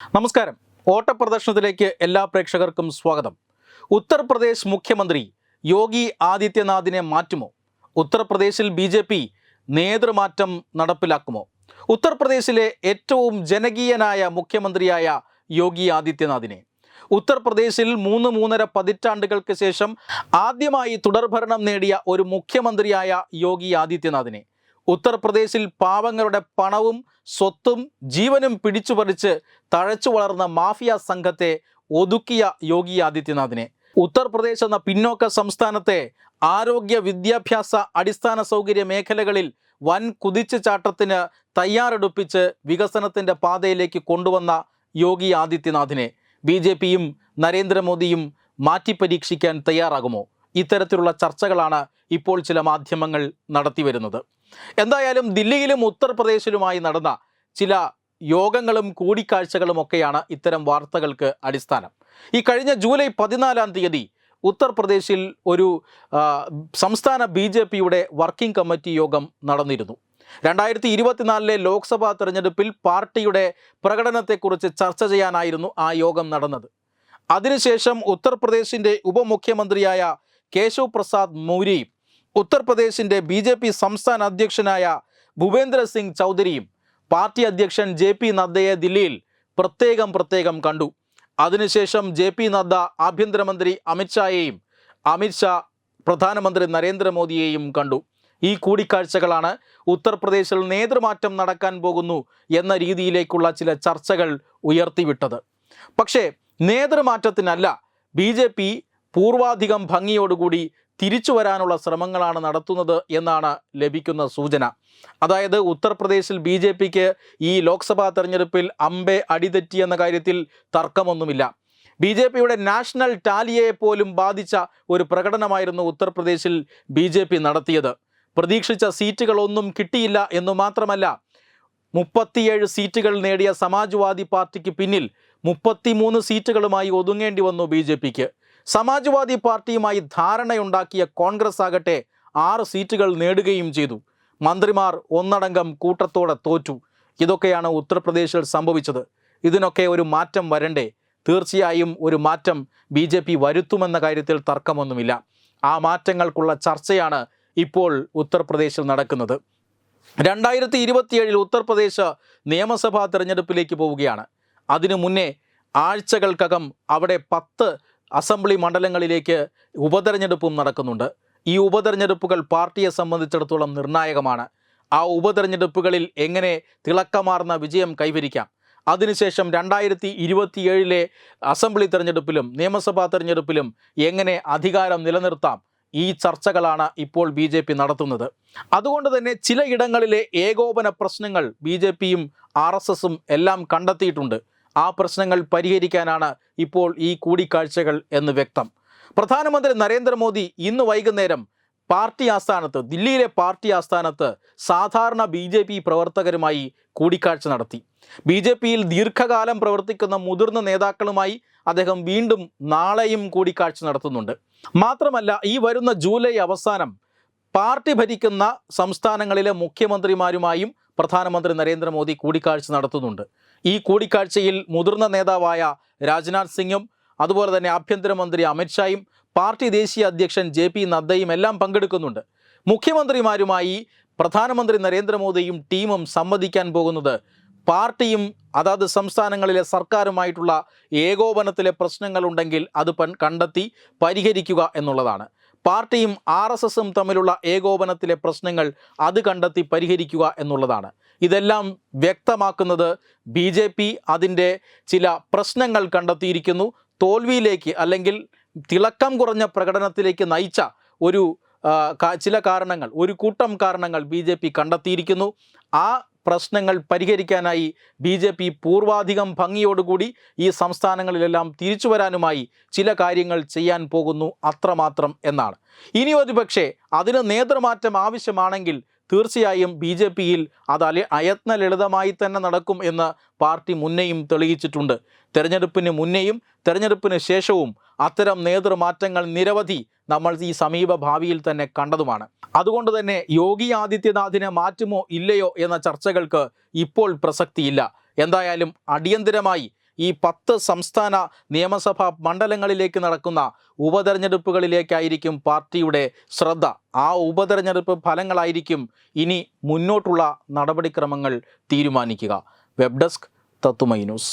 നമസ്കാരം. ഓട്ടപ്രദർശനത്തിലേക്ക് എല്ലാ പ്രേക്ഷകർക്കും സ്വാഗതം. ഉത്തർപ്രദേശ് മുഖ്യമന്ത്രി യോഗി ആദിത്യനാഥിനെ മാറ്റുമോ? ഉത്തർപ്രദേശിൽ ബി ജെ പി നേതൃമാറ്റം നടപ്പിലാക്കുമോ? ഉത്തർപ്രദേശിലെ ഏറ്റവും ജനകീയനായ മുഖ്യമന്ത്രിയായ യോഗി ആദിത്യനാഥിനെ. ഉത്തർപ്രദേശിൽ മൂന്ന് മൂന്നര പതിറ്റാണ്ടുകൾക്ക് ശേഷം ആദ്യമായി തുടർഭരണം നേടിയ ഒരു മുഖ്യമന്ത്രിയായ യോഗി ആദിത്യനാഥിനെ. ഉത്തർപ്രദേശിൽ പാവങ്ങളുടെ പണവും സ്വത്തും ജീവനും പിടിച്ചുപറിച്ച് തഴച്ചു വളർന്ന മാഫിയ സംഘത്തെ ഒതുക്കിയ യോഗി ആദിത്യനാഥിനെ. ഉത്തർപ്രദേശ് എന്ന പിന്നോക്ക സംസ്ഥാനത്തെ ആരോഗ്യ വിദ്യാഭ്യാസ അടിസ്ഥാന സൗകര്യ മേഖലകളിൽ വൻ കുതിച്ചു ചാട്ടത്തിന് തയ്യാറെടുപ്പിച്ച് വികസനത്തിന്റെ പാതയിലേക്ക് കൊണ്ടുവന്ന യോഗി ആദിത്യനാഥിനെ. ബി ജെ പിയും നരേന്ദ്രമോദിയും മാറ്റിപ്പരീക്ഷിക്കാൻ തയ്യാറാകുമോ? ഇത്തരത്തിലുള്ള ചർച്ചകളാണ് ഇപ്പോൾ ചില മാധ്യമങ്ങൾ നടത്തിവരുന്നത് എന്തായാലും ദില്ലിയിലും ഉത്തർപ്രദേശിലുമായി നടന്ന ചില യോഗങ്ങളും കൂടിക്കാഴ്ചകളും ഒക്കെയാണ് ഇത്തരം വാർത്തകൾക്ക് അടിസ്ഥാനം. ഈ കഴിഞ്ഞ ജൂലൈ പതിനാലാം തീയതി ഉത്തർപ്രദേശിൽ ഒരു സംസ്ഥാന ബി ജെ പിയുടെ വർക്കിംഗ് കമ്മിറ്റി യോഗം നടന്നിരുന്നു. രണ്ടായിരത്തി ഇരുപത്തിനാലിലെ ലോക്സഭാ തെരഞ്ഞെടുപ്പിൽ പാർട്ടിയുടെ പ്രകടനത്തെക്കുറിച്ച് ചർച്ച ചെയ്യാനായിരുന്നു ആ യോഗം നടന്നത്. അതിനുശേഷം ഉത്തർപ്രദേശിന്റെ ഉപമുഖ്യമന്ത്രിയായ കേശവ് പ്രസാദ് മൗര്യയും ഉത്തർപ്രദേശിന്റെ ബി ജെ പി സംസ്ഥാന അധ്യക്ഷനായ ഭൂപേന്ദ്ര സിംഗ് ചൗധരിയും പാർട്ടി അധ്യക്ഷൻ ജെ പി നദ്ദയെ ദില്ലിയിൽ പ്രത്യേകം പ്രത്യേകം കണ്ടു. അതിനുശേഷം ജെ പി നദ്ദ ആഭ്യന്തരമന്ത്രി അമിത്ഷായെയും അമിത്ഷാ പ്രധാനമന്ത്രി നരേന്ദ്രമോദിയെയും കണ്ടു. ഈ കൂടിക്കാഴ്ചകളാണ് ഉത്തർപ്രദേശിൽ നേതൃമാറ്റം നടക്കാൻ പോകുന്നു എന്ന രീതിയിലേക്കുള്ള ചില ചർച്ചകൾ ഉയർത്തിവിട്ടത്. പക്ഷേ നേതൃമാറ്റത്തിനല്ല ബി ജെ പി പൂർവാധികം ഭംഗിയോടുകൂടി തിരിച്ചു വരാനുള്ള ശ്രമങ്ങളാണ് നടത്തുന്നത് എന്നാണ് ലഭിക്കുന്ന സൂചന. അതായത് ഉത്തർപ്രദേശിൽ ബി ജെ പിക്ക് ഈ ലോക്സഭാ തെരഞ്ഞെടുപ്പിൽ അമ്പെ അടിതെറ്റി എന്ന കാര്യത്തിൽ തർക്കമൊന്നുമില്ല. ബി ജെ പിയുടെ നാഷണൽ ടാലിയെ പോലും ബാധിച്ച ഒരു പ്രകടനമായിരുന്നു ഉത്തർപ്രദേശിൽ ബി ജെ പി നടത്തിയത്. പ്രതീക്ഷിച്ച സീറ്റുകളൊന്നും കിട്ടിയില്ല എന്നു മാത്രമല്ല മുപ്പത്തിയേഴ് സീറ്റുകൾ നേടിയ സമാജ്വാദി പാർട്ടിക്ക് പിന്നിൽ മുപ്പത്തിമൂന്ന് സീറ്റുകളുമായി ഒതുങ്ങേണ്ടി വന്നു ബി ജെ പിക്ക്. സമാജ്വാദി പാർട്ടിയുമായി ധാരണയുണ്ടാക്കിയ കോൺഗ്രസ് ആകട്ടെ ആറ് സീറ്റുകൾ നേടുകയും ചെയ്തു. മന്ത്രിമാർ ഒന്നടങ്കം കൂട്ടത്തോടെ തോറ്റു. ഇതൊക്കെയാണ് ഉത്തർപ്രദേശിൽ സംഭവിച്ചത്. ഇതിനൊക്കെ ഒരു മാറ്റം വരണ്ടേ? തീർച്ചയായും ഒരു മാറ്റം ബി ജെ പി വരുത്തുമെന്ന കാര്യത്തിൽ തർക്കമൊന്നുമില്ല. ആ മാറ്റങ്ങൾക്കുള്ള ചർച്ചയാണ് ഇപ്പോൾ ഉത്തർപ്രദേശിൽ നടക്കുന്നത്. രണ്ടായിരത്തി ഇരുപത്തിയേഴിൽ ഉത്തർപ്രദേശ് നിയമസഭാ തിരഞ്ഞെടുപ്പിലേക്ക് പോവുകയാണ്. അതിനു മുന്നേ ആഴ്ചകൾക്കകം അവിടെ പത്ത് അസംബ്ലി മണ്ഡലങ്ങളിലേക്ക് ഉപതെരഞ്ഞെടുപ്പും നടക്കുന്നുണ്ട്. ഈ ഉപതെരഞ്ഞെടുപ്പുകൾ പാർട്ടിയെ സംബന്ധിച്ചിടത്തോളം നിർണായകമാണ്. ആ ഉപതെരഞ്ഞെടുപ്പുകളിൽ എങ്ങനെ തിളക്കമാർന്ന വിജയം കൈവരിക്കാം? അതിനുശേഷം രണ്ടായിരത്തി ഇരുപത്തിയേഴിലെ അസംബ്ലി തെരഞ്ഞെടുപ്പിലും നിയമസഭാ തെരഞ്ഞെടുപ്പിലും എങ്ങനെ അധികാരം നിലനിർത്താം? ഈ ചർച്ചകളാണ് ഇപ്പോൾ ബി ജെ പി നടത്തുന്നത്. അതുകൊണ്ട് തന്നെ ചിലയിടങ്ങളിലെ ഏകോപന പ്രശ്നങ്ങൾ ബി ജെ പിയും ആർ എസ് എസും എല്ലാം കണ്ടെത്തിയിട്ടുണ്ട്. ആ പ്രശ്നങ്ങൾ പരിഹരിക്കാനാണ് ഇപ്പോൾ ഈ കൂടിക്കാഴ്ചകൾ എന്ന് വ്യക്തം. പ്രധാനമന്ത്രി നരേന്ദ്രമോദി ഇന്ന് വൈകുന്നേരം പാർട്ടി ആസ്ഥാനത്ത് ദില്ലിയിലെ പാർട്ടി ആസ്ഥാനത്ത് സാധാരണ ബി ജെ പി പ്രവർത്തകരുമായി കൂടിക്കാഴ്ച നടത്തി. ബി ജെ പിയിൽ ദീർഘകാലം പ്രവർത്തിക്കുന്ന മുതിർന്ന നേതാക്കളുമായി അദ്ദേഹം വീണ്ടും നാളെയും കൂടിക്കാഴ്ച നടത്തുന്നുണ്ട്. മാത്രമല്ല ഈ വരുന്ന ജൂലൈ അവസാനം പാർട്ടി ഭരിക്കുന്ന സംസ്ഥാനങ്ങളിലെ മുഖ്യമന്ത്രിമാരുമായും പ്രധാനമന്ത്രി നരേന്ദ്രമോദി കൂടിക്കാഴ്ച നടത്തുന്നുണ്ട്. ഈ കൂടിക്കാഴ്ചയിൽ മുതിർന്ന നേതാവായ രാജ്നാഥ് സിംഗും അതുപോലെ തന്നെ ആഭ്യന്തരമന്ത്രി അമിത്ഷായും പാർട്ടി ദേശീയ അധ്യക്ഷൻ ജെ പി നദ്ദയും എല്ലാം പങ്കെടുക്കുന്നുണ്ട്. മുഖ്യമന്ത്രിമാരുമായി പ്രധാനമന്ത്രി നരേന്ദ്രമോദിയും ടീമും സംവദിക്കാൻ പോകുന്നത് പാർട്ടിയും അതാത് സംസ്ഥാനങ്ങളിലെ സർക്കാരുമായിട്ടുള്ള ഏകോപനത്തിലെ പ്രശ്നങ്ങളുണ്ടെങ്കിൽ അത് കണ്ടെത്തി പരിഹരിക്കുക എന്നുള്ളതാണ്. പാർട്ടിയും ആർ എസ് എസും തമ്മിലുള്ള ഏകോപനത്തിലെ പ്രശ്നങ്ങൾ അത് കണ്ടെത്തി പരിഹരിക്കുക എന്നുള്ളതാണ്. ഇതെല്ലാം വ്യക്തമാക്കുന്നത് ബി ജെ പി അതിന്റെ ചില പ്രശ്നങ്ങൾ കണ്ടെത്തിയിരിക്കുന്നു. തോൽവിയിലേക്ക് അല്ലെങ്കിൽ തിളക്കം കുറഞ്ഞ പ്രകടനത്തിലേക്ക് നയിച്ച ഒരു ചില കാരണങ്ങൾ ഒരു കൂട്ടം കാരണങ്ങൾ ബി കണ്ടെത്തിയിരിക്കുന്നു. ആ പ്രശ്നങ്ങൾ പരിഹരിക്കാനായി ബി ജെ പി പൂർവാധികം ഭംഗിയോടുകൂടി ഈ സംസ്ഥാനങ്ങളിലെല്ലാം തിരിച്ചു വരാനുമായി ചില കാര്യങ്ങൾ ചെയ്യാൻ പോകുന്നു അത്രമാത്രം എന്നാണ്. ഇനി ഒരു പക്ഷേ അതിന് നേതൃമാറ്റം ആവശ്യമാണെങ്കിൽ തീർച്ചയായും ബി ജെ പിയിൽ അത് അല അയത്ന ലളിതമായി തന്നെ നടക്കും എന്ന് പാർട്ടി മുന്നേയും തെളിയിച്ചിട്ടുണ്ട്. തെരഞ്ഞെടുപ്പിന് മുന്നേയും തെരഞ്ഞെടുപ്പിന് ശേഷവും അത്തരം നേതൃമാറ്റങ്ങൾ നിരവധി നമ്മൾ ഈ സമീപ ഭാവിയിൽ തന്നെ കണ്ടതുമാണ്. അതുകൊണ്ട് തന്നെ യോഗി ആദിത്യനാഥിനെ മാറ്റുമോ ഇല്ലയോ എന്ന ചർച്ചകൾക്ക് ഇപ്പോൾ പ്രസക്തിയില്ല. എന്തായാലും അടിയന്തരമായി ഈ പത്ത് സംസ്ഥാന നിയമസഭാ മണ്ഡലങ്ങളിലേക്ക് നടക്കുന്ന ഉപതെരഞ്ഞെടുപ്പുകളിലേക്കായിരിക്കും പാർട്ടിയുടെ ശ്രദ്ധ. ആ ഉപതെരഞ്ഞെടുപ്പ് ഫലങ്ങളായിരിക്കും ഇനി മുന്നോട്ടുള്ള നടപടിക്രമങ്ങൾ തീരുമാനിക്കുക. വെബ് ഡെസ്ക് തത്തുമൈ news.